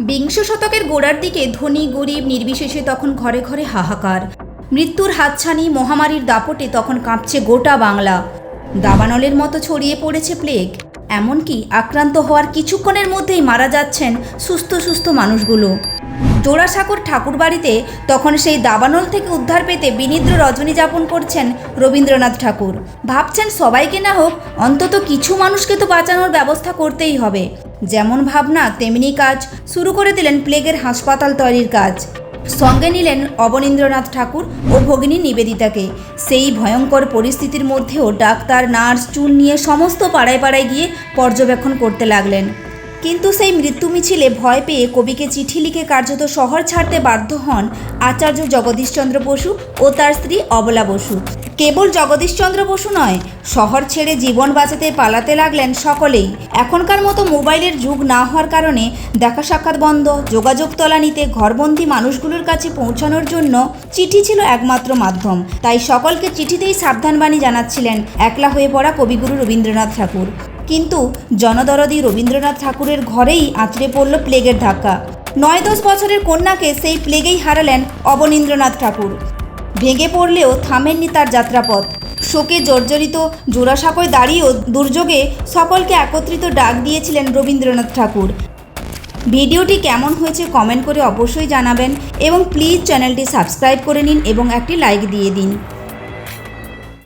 বিংশ শতকের গোড়ার দিকে ধনী, গরিব, নির্বিশেষে তখন ঘরে ঘরে হাহাকার। মৃত্যুর হাতছানি, মহামারীর দাপটে তখন কাঁপছে গোটা বাংলা। দাবানলের মতো ছড়িয়ে পড়েছে প্লেগ। এমনকি আক্রান্ত হওয়ার কিছুক্ষণের মধ্যেই মারা যাচ্ছেন সুস্থ সুস্থ মানুষগুলো। জোড়াসাঁকোর ঠাকুরবাড়িতে তখন সেই দাবানল থেকে উদ্ধার পেতে বিনিদ্র রজনী যাপন করছেন রবীন্দ্রনাথ ঠাকুর। ভাবছেন সবাইকে না হোক, অন্তত কিছু মানুষকে তো বাঁচানোর ব্যবস্থা করতেই হবে। যেমন ভাবনা, তেমনি কাজ। শুরু করে দিলেন প্লেগের হাসপাতাল তৈরির কাজ। সঙ্গে নিলেন অবনীন্দ্রনাথ ঠাকুর ও ভগিনী নিবেদিতাকে। সেই ভয়ঙ্কর পরিস্থিতির মধ্যেও ডাক্তার, নার্স, চুল নিয়ে সমস্ত পাড়ায় পাড়ায় গিয়ে পর্যবেক্ষণ করতে লাগলেন। কিন্তু সেই মৃত্যু মিছিলে ভয় পেয়ে কবিকে চিঠি লিখে কার্যত শহর ছাড়তে বাধ্য হন আচার্য জগদীশচন্দ্র বসু ও তার স্ত্রী অবলা বসু। কেবল জগদীশচন্দ্র বসু নয়, শহর ছেড়ে জীবন বাঁচাতে পালাতে লাগলেন সকলেই। এখনকার মতো মোবাইলের যুগ না হওয়ার কারণে দেখা সাক্ষাৎ বন্ধ, যোগাযোগ তলানিতে ঘরবন্দি মানুষগুলোর কাছে পৌঁছানোর জন্য চিঠি ছিল একমাত্র মাধ্যম। তাই সকলকে চিঠিতেই সাবধানবাণী জানাচ্ছিলেন একলা হয়ে পড়া কবিগুরু রবীন্দ্রনাথ ঠাকুর। কিন্তু জনদরদি রবীন্দ্রনাথ ঠাকুরের ঘরেই আঁচড়ে পড়ল প্লেগের ধাক্কা। নয় দশ বছরের কন্যাকে সেই প্লেগেই হারালেন অবনীন্দ্রনাথ ঠাকুর। ভেঙে পড়লেও থামেননি তার যাত্রাপথ। শোকে জর্জরিত জোড়াসাঁকোয় দাঁড়িয়েও দুর্যোগে সকলকে একত্রিত ডাক দিয়েছিলেন রবীন্দ্রনাথ ঠাকুর। ভিডিওটি কেমন হয়েছে কমেন্ট করে অবশ্যই জানাবেন এবং প্লিজ চ্যানেলটি সাবস্ক্রাইব করে নিন এবং একটি লাইক দিয়ে দিন।